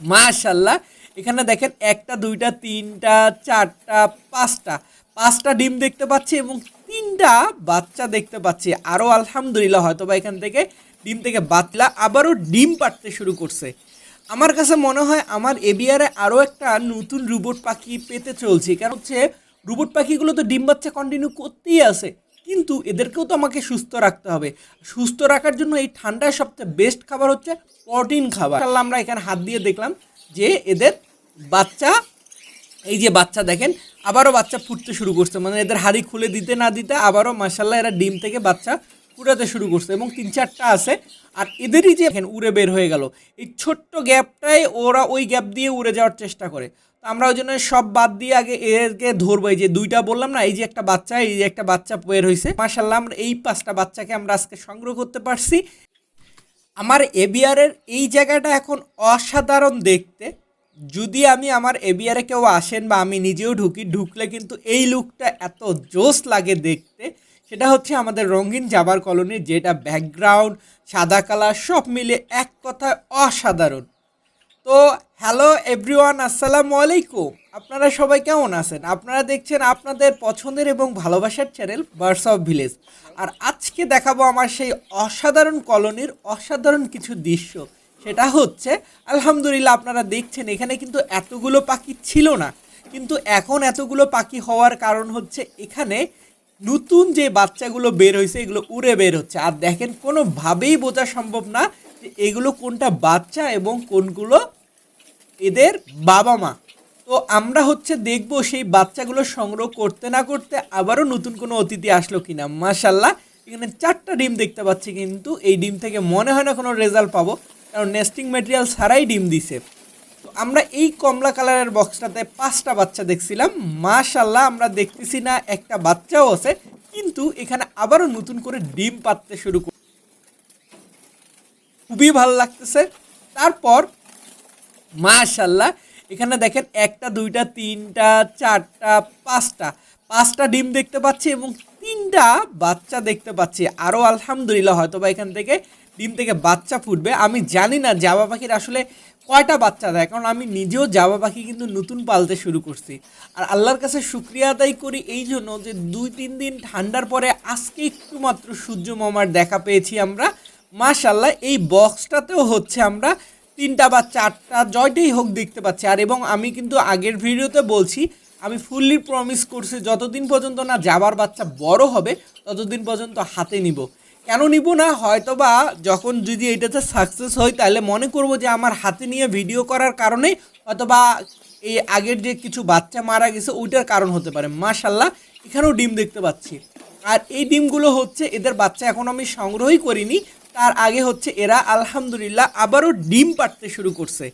মাশাল্লাহ এখানে দেখেন একটা, দুইটা, তিনটা, চারটা, পাঁচটা। পাঁচটা ডিম দেখতে পাচ্ছি এবং তিনটা বাচ্চা দেখতে পাচ্ছি। আরও আলহামদুলিল্লাহ হয়তো বা এখান থেকে ডিম থেকে বাতলা আবারও ডিম পাড়তে শুরু করছে। আমার কাছে মনে হয় আমার এবিআরে আরও একটা নতুন রোবট পাখি পেতে চলছে। কারণ হচ্ছে রোবট পাখিগুলো তো ডিম বাচ্চা কন্টিনিউ করতেই আছে। কিন্তু এদেরকেও তো আমাকে সুস্থ রাখতে হবে। সুস্থ রাখার জন্য এই ঠান্ডায় সবচেয়ে বেস্ট খাবার হচ্ছে প্রোটিন খাবার। ইনশাআল্লাহ আমরা এখানে হাত দিয়ে দেখলাম যে এদের বাচ্চা, এই যে বাচ্চা দেখেন, আবারও বাচ্চা ফুটতে শুরু করছে। মানে এদের হাড়ি খুলে দিতে না দিতে আবারও মাসাল্লাহ এরা ডিম থেকে বাচ্চা ফুটাতে শুরু করছে এবং তিন চারটা আছে। আর এদেরই যে উড়ে বের হয়ে গেল। এই ছোট্ট গ্যাপটাই ওরা ওই গ্যাপ দিয়ে উড়ে যাওয়ার চেষ্টা করে। আমরা ওই জন্য সব বাদ দিয়ে আগে এদেরকে ধরবো। এই যে দুইটা বললাম না, এই যে একটা বাচ্চা, এই যে একটা বাচ্চা বের হয়েছে মাসাল্লাহ আমরা এই পাঁচটা বাচ্চাকে আমরা আজকে সংগ্রহ করতে পারছি। আমার এবিআরের এই জায়গাটা এখন অসাধারণ দেখতে। যদি আমি আমার এবিআরে কেউ আসেন বা আমি নিজেও ঢুকি, ঢুকলে কিন্তু এই লুকটা এত জোস লাগে দেখতে। সেটা হচ্ছে আমাদের রঙিন জাবার কলোনির যেটা ব্যাকগ্রাউন্ড সাদা কালার সব মিলে এক কথায় অসাধারণ। তো হ্যালো এভরিওয়ান, আসসালামু আলাইকুম। আপনারা সবাই কেমন আছেন? আপনারা দেখছেন আপনাদের পছন্দের এবং ভালোবাসার চ্যানেল বার্স অফ ভিলেজ আর আজকে দেখাবো আমার সেই অসাধারণ কলোনির অসাধারণ কিছু দৃশ্য। সেটা হচ্ছে, আলহামদুলিল্লাহ আপনারা দেখছেন, এখানে কিন্তু এতগুলো পাখি ছিল না। কিন্তু এখন এতগুলো পাখি হওয়ার কারণ হচ্ছে, এখানে নতুন যে বাচ্চাগুলো বের হয়েছে, এগুলো উড়ে বের হচ্ছে। আর দেখেন, কোনোভাবেই বোঝা সম্ভব না যে এগুলো কোনটা বাচ্চা এবং কোনগুলো এদের বাবা মা। তো আমরা হচ্ছে দেখব সেই বাচ্চাগুলো সংগ্রহ করতে না করতে আবারও নতুন কোনো অতিথি আসলো কিনা। মাশাল্লাহ এখানে চারটা ডিম দেখতে পাচ্ছি কিন্তু এই ডিম থেকে মনে হয় না কোনো রেজাল্ট পাবো, কারণ নেস্টিং ম্যাটেরিয়াল ছাড়াই ডিম দিছে। তো আমরা এই কমলা কালারের বক্সটাতে পাঁচটা বাচ্চা দেখছিলাম। মাশাল্লাহ আমরা দেখতেছি না একটা বাচ্চাও আছে, কিন্তু এখানে আবারও নতুন করে ডিম পাততে শুরু খুবই ভালো লাগতেছে। তারপর মাশাল্লাহ এখানে দেখেন একটা, দুইটা, তিনটা, চারটা, পাঁচটা। পাঁচটা ডিম দেখতে পাচ্ছি এবং তিনটা বাচ্চা দেখতে পাচ্ছি। আরও আলহামদুলিল্লাহ হয়তো বা এখান থেকে ডিম থেকে বাচ্চা ফুটবে। আমি জানি না জাবা পাখির আসলে কয়টা বাচ্চা দেয়, কারণ আমি নিজেও জাবা পাখি কিন্তু নতুন পালতে শুরু করছি। আর আল্লাহর কাছে শুক্রিয়া আদায় করি এই জন্য যে দুই, তিন দিন ঠান্ডার পরে আজকে একটু মাত্র সূর্য মামার দেখা পেয়েছি আমরা। মাশাল্লাহ এই বক্সটাতেও হচ্ছে আমরা তিনটা বা চারটা জয়টাই হোক দেখতে পাচ্ছি। আর এবং আমি কিন্তু আগের ভিডিওতে বলছি, আমি ফুললি প্রমিস করছি, যতদিন পর্যন্ত না যাবার বাচ্চা বড় হবে, ততদিন পর্যন্ত হাতে নিব। কেন নিব না? হয়তো বা যখন যদি এটাতে সাকসেস হয়, তাহলে মনে করব যে আমার হাতে নিয়ে ভিডিও করার কারণে হয়তো বা এই আগের যে কিছু বাচ্চা মারা গেছে, ওইটার কারণ হতে পারে। মাশাল্লাহ এখানেও ডিম দেখতে পাচ্ছি। আর এই ডিমগুলো হচ্ছে, এদের বাচ্চা এখন আমি সংগ্রহই করিনি তার আগে হচ্ছে এরা আলহামদুলিল্লাহ আবারও ডিম পাড়তে শুরু করছে।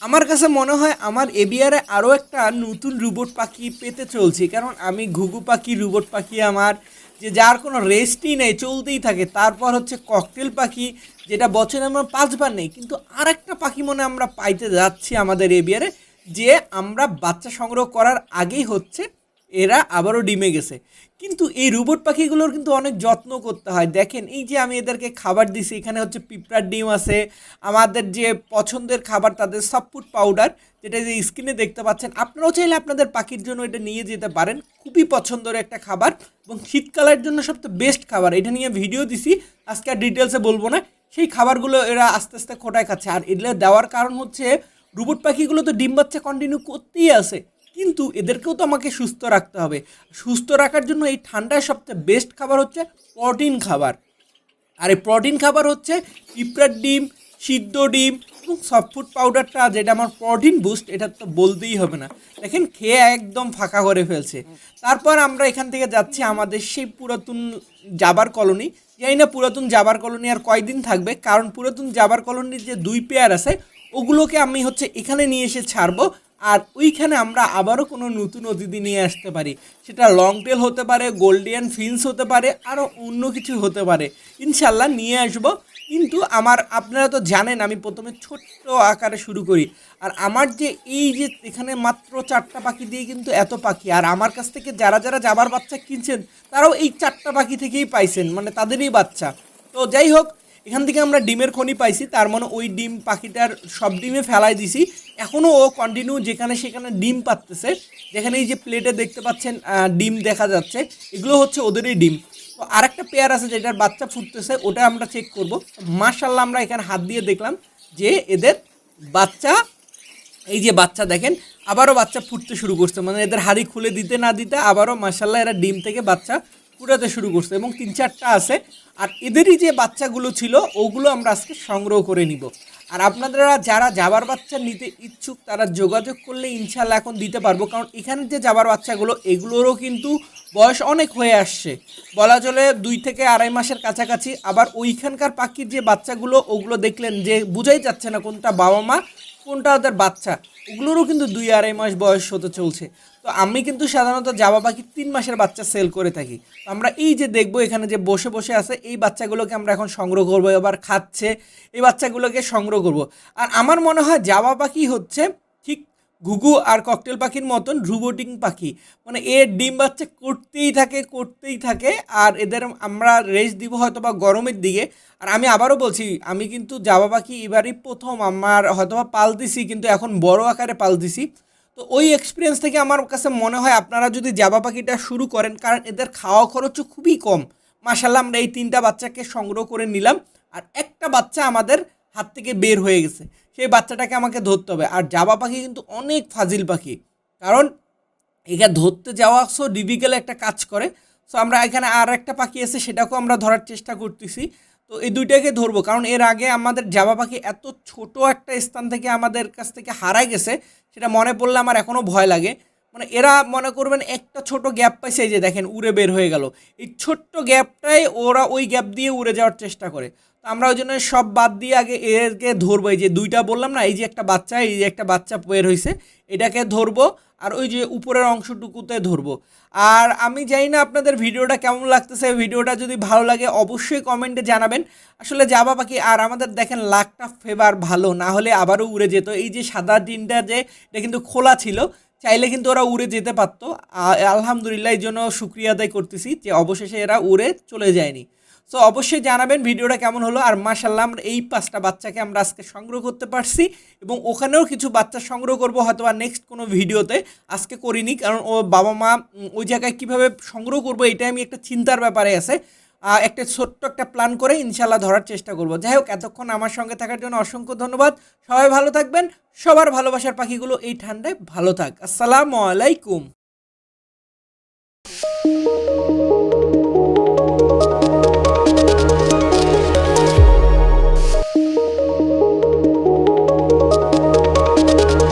আমার কাছে মনে হয় আমার এবিআরে আরও একটা নতুন রোবট পাখি পেতে চলছি। কারণ আমি ঘুঘু পাখি, রোবট পাখি আমার, যে যার কোনো রেস্টই নেই, চলতেই থাকে। তারপর হচ্ছে ককটেল পাখি, যেটা বছরে আমরা পাঁচবার নেই। কিন্তু আর একটা পাখি মনে আমরা পাইতে যাচ্ছি আমাদের এবিআরে যে আমরা বাচ্চা সংগ্রহ করার আগেই হচ্ছে এরা আবারও ডিমে গেছে। কিন্তু এই রোবট পাখিগুলোর কিন্তু অনেক যত্ন করতে হয়। দেখেন, এই যে আমি এদেরকে খাবার দিছি, এখানে হচ্ছে পিঁপড়ার ডিম আছে, আমাদের যে পছন্দের খাবার তাদের সফটফুড পাউডার, যেটা যে স্ক্রিনে দেখতে পাচ্ছেন, আপনারাও চাইলে আপনাদের পাখির জন্য এটা নিয়ে যেতে পারেন। খুবই পছন্দের একটা খাবার এবং শীতকালের জন্য সবচেয়ে বেস্ট খাবার। এটা নিয়ে ভিডিও দিছি, আজকে আর ডিটেলসে বলব না। সেই খাবারগুলো এরা আস্তে আস্তে খোটায় খাচ্ছে। আর এগুলো দেওয়ার কারণ হচ্ছে, রোবট পাখিগুলো তো ডিম বাচ্চা কন্টিনিউ করতেই আছে। কিন্তু এদেরকেও তো আমাকে সুস্থ রাখতে হবে। সুস্থ রাখার জন্য এই ঠান্ডায় সবচেয়ে বেস্ট খাবার হচ্ছে প্রোটিন খাবার। আর এই প্রোটিন খাবার হচ্ছে পিঁপড়ার ডিম, সিদ্ধ ডিম এবং সফটফুড পাউডারটা যেটা আমার প্রোটিন বুস্ট এটা তো বলতেই হবে না। দেখেন, খেয়ে একদম ফাঁকা করে ফেলছে। তারপর আমরা এখান থেকে যাচ্ছি আমাদের সেই পুরাতন জাবার কলোনি জানি না পুরাতন জাবার কলোনি আর কয়দিন থাকবে, কারণ পুরাতন জাবার কলোনির যে দুই পেয়ার আছে, ওগুলোকে আমি হচ্ছে এখানে নিয়ে এসে ছাড়বো। আর ওইখানে আমরা আবারও কোনো নতুন অতিথি নিয়ে আসতে পারি। সেটা লং টেল হতে পারে গোল্ডিয়ান ফিন্স হতে পারে, আরও অন্য কিছু হতে পারে। ইনশাল্লাহ নিয়ে আসব। কিন্তু আমার, আপনারা তো জানেন, আমি প্রথমে ছোট্ট আকারে শুরু করি। আর আমার যে এই যে এখানে মাত্র চারটা পাখি দিয়ে কিন্তু এত পাখি। আর আমার কাছ থেকে যারা যারা যাবার বাচ্চা কিনছেন, তারাও এই চারটা পাখি থেকেই পাইছেন মানে তাদেরই বাচ্চা। তো যাই হোক এখান থেকে আমরা ডিমের খনি পাইছি, তার মানে ওই ডিম পাখিটার সব ডিমে ফেলাই দিছি। এখনও ও কন্টিনিউ যেখানে সেখানে ডিম পাততেছে, যেখানে এই যে প্লেটে দেখতে পাচ্ছেন ডিম দেখা যাচ্ছে, এগুলো হচ্ছে ওদেরই ডিম। তো আরেকটা পেয়ার আছে যেটার বাচ্চা ফুটতেছে, ওটা আমরা চেক করব। মার্শাল্লাহ আমরা এখানে হাত দিয়ে দেখলাম যে এদের বাচ্চা, এই যে বাচ্চা দেখেন, আবারও বাচ্চা ফুটতে শুরু করছে। মানে এদের হাড়ি খুলে দিতে না দিতে আবারও মাসাল্লাহ এরা ডিম থেকে বাচ্চা ফুটাতে শুরু করছে এবং তিন চারটা আছে। আর এদেরই যে বাচ্চাগুলো ছিল, ওগুলো আমরা আজকে সংগ্রহ করে নিব। আর আপনারা যারা যাবার বাচ্চা নিতে ইচ্ছুক, তারা যোগাযোগ করলে ইনশাল্লাহ এখন দিতে পারব। কারণ এখানে যে যাবার বাচ্চাগুলো, এগুলোরও কিন্তু বয়স অনেক হয়ে আসছে। বলা চলে দুই থেকে আড়াই মাসের কাছাকাছি। আবার ওইখানকার পাখির যে বাচ্চাগুলো, ওগুলো দেখলেন যে বুঝাই যাচ্ছে না কোনটা বাবা মা, কোনটা ওদের বাচ্চা। ওগুলোরও কিন্তু দুই আড়াই মাস বয়স হতে চলছে। তো আমি কিন্তু সাধারণত জাবা পাখি তিন মাসের বাচ্চা সেল করে থাকি। আমরা এই যে দেখব এখানে যে বসে বসে আছে, এই বাচ্চাগুলোকে আমরা এখন সংগ্রহ করব, এবার খাচ্ছে, এই বাচ্চাগুলোকে সংগ্রহ করব। আর আমার মনে হয় জাবা পাখি হচ্ছে ঠিক ঘুঘু আর ককটেল পাখির মতন রুবোটিং পাখি। মানে এর ডিম বাচ্চা করতেই থাকে করতেই থাকে, আর এদের আমরা রেস্ট দিব হয়তো বা গরমের দিকে। আর আমি আবারও বলছি, আমি কিন্তু জাবা পাখি এবারই প্রথম, আমার হয়তো বা পাল দিছি কিন্তু এখন বড় আকারে পাল দিছি তো ওই এক্সপিরিয়েন্স থেকে আমার কাছে মনে হয় আপনারা যদি জাবা পাখিটা শুরু করেন, কারণ এদের খাওয়া খরচও খুবই কম। মাসাল্লাহ আমরা এই তিনটা বাচ্চাকে সংগ্রহ করে নিলাম, আর একটা বাচ্চা আমাদের হাত থেকে বের হয়ে গেছে। সেই বাচ্চাটাকে আমাকে ধরতে হবে। আর জাবা পাখি কিন্তু অনেক ফাজিল পাখি, কারণ একে ধরতে যাওয়া সো ডিফিকাল্ট একটা কাজ করে। সো আমরা এখানে আর একটা পাখি আছে, সেটাকেও আমরা ধরার চেষ্টা করতেছি। তো এই দুইটাকে ধরবো। কারণ এর আগে আমাদের জাবা পাখি এত ছোট একটা স্থান থেকে আমাদের কাছ থেকে হারাই গেছে, সেটা মনে পড়লে আমার এখনও ভয় লাগে। মানে এরা মনে করবেন একটা ছোট গ্যাপ পাইছে, এই যে দেখেন উড়ে বের হয়ে গেল। এই ছোট্ট গ্যাপটাই ওরা ওই গ্যাপ দিয়ে উড়ে যাওয়ার চেষ্টা করে। তো আমরা ওই জন্য সব বাদ দিয়ে আগে এরকে ধরবো। এই যে দুইটা বললাম না, এই যে একটা বাচ্চা, এই যে একটা বাচ্চা বের হয়েছে এটাকে ধরবো আর ওই যে উপরের অংশটুকুতে ধরবো। আর আমি জানি না আপনাদের ভিডিওটা কেমন লাগতেছে। ভিডিওটা যদি ভালো লাগে অবশ্যই কমেন্টে জানাবেন। আসলে যাবা পাখি আর আমাদের দেখেন লাখটা ফেভার ভালো, না হলে আবারও উড়ে যেত। এই যে সাদা টিনটা যে, এটা কিন্তু খোলা ছিল চাইলে কিন্তু ওরা উড়ে যেতে পারতো। আলহামদুলিল্লাহ এই জন্য শুক্রিয়া আদায় করতেছি যে অবশেষে এরা উড়ে চলে যায়নি। সো অবশ্যই জানাবেন ভিডিওটা কেমন হলো আর মাশাল্লাহ আমরা এই পাঁচটা বাচ্চাকে আমরা আজকে সংগ্রহ করতে পারছি এবং ওখানেও কিছু বাচ্চা সংগ্রহ করব হয়তো বা নেক্সট কোনো ভিডিওতে। আজকে করিনি কারণ ও বাবা মা ওই জায়গায় কীভাবে সংগ্রহ করব এটা আমি একটা চিন্তার ব্যাপারে আছে। একটা ছোট্ট একটা প্ল্যান করে ইনশাল্লাহ ধরার চেষ্টা করব। যাই হোক, এতক্ষণ আমার সঙ্গে থাকার জন্য অসংখ্য ধন্যবাদ। সবাই ভালো থাকবেন। সবার ভালোবাসার পাখিগুলো এই ঠান্ডায় ভালো থাক। আসসালামু আলাইকুম।